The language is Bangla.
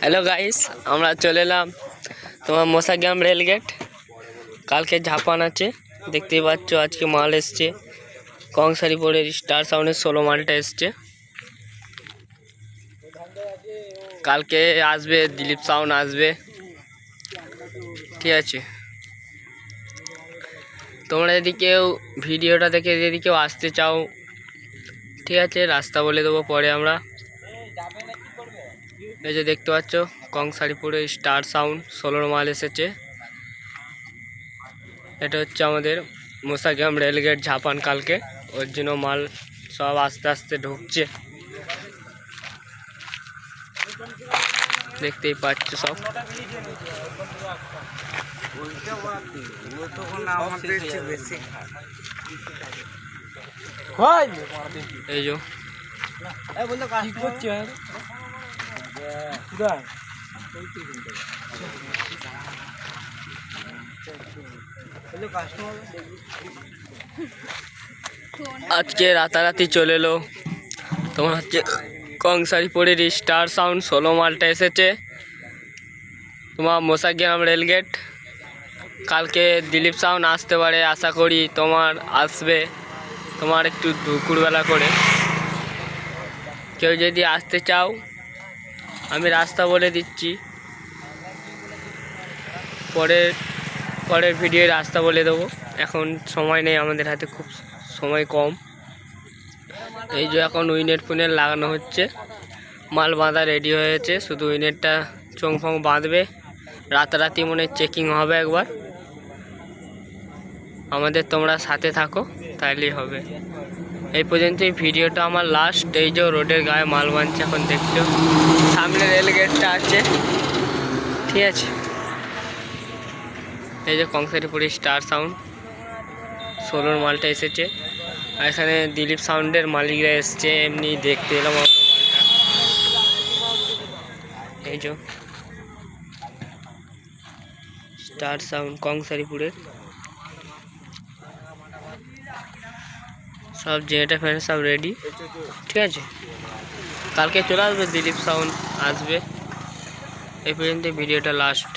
হ্যালো গাইস আমরা চলে এলাম তোমার মশাগ্রাম রেলগেট কালকে ঝাপান আছে। দেখতেই পাচ্ছ, আজকে মাল এসছে। কংসারিপুরের স্টার সাউন্ডের ষোলো মালটা এসছে। কালকে আসবে, দিলীপ সাউন্ড আসবে। ঠিক আছে। তোমরা যদি কেউ ভিডিওটা দেখে যদি কেউ আসতে চাও ঠিক আছে, রাস্তা বলে দেবো পরে আমরা। এই যে দেখতে পাচ্ছ, কংসারিপুরে স্টার সাউন্ড ষোলোর মাল এসেছে। এটা হচ্ছে আমাদের মোসাগ্রাম রেলগেট ঝাপান কালকে। ওর জন্য মাল সব আস্তে আস্তে ঢুকছে। দেখতেই পাচ্ছ সব। এই যে। আজকে রাতারাতি চলে এলো। তোমার হচ্ছে কংসারিপুরের স্টার সাউন্ড ষোলো মালটা এসেছে। তোমার মোসাগ্রাম রেলগেট। কালকে দিলীপ সাউন্ড আসতে পারে আশা করি তোমার আসবে। তোমার একটু দুপুরবেলা করে কেউ যদি আসতে চাও, আমি রাস্তা বলে দিচ্ছি। পরের পরের ভিডিও রাস্তা বলে দেবো। এখন সময় নেই, আমাদের হাতে খুব সময় কম। এই যে এখন উইনেট ফুনেট লাগানো হচ্ছে। মাল বাঁধা রেডি হয়েছে, শুধু উইনেটটা চোং ফোং বাঁধবে। রাতারাতি মনে চেকিং হবে একবার। আমাদের তোমরা সাথে থাকো। তাইলেই হবে। এই পর্যন্ত এই ভিডিওটা আমার লাস্ট এই যে রোডের গায়ে মাল বাঁধছে এখন দেখছ সামনে রেল গেটটা আছে। ঠিক আছে। এই যে কংসারিপুরি স্টার সাউন্ড সোলোর মালটা এসেছে। আর এখানে দিলীপ সাউন্ডের মালিকরা এসছে, এমনি দেখতে এলাম আমার মালটা। এই যে। স্টার সাউন্ড কংসারিপুরের। সব জেনেটা ফ্যান সব রেডি ঠিক আছে? কালকে চলে আসবে দিলীপ সাউন্ড, আসবে। এই পর্যন্ত ভিডিওটা লাস্ট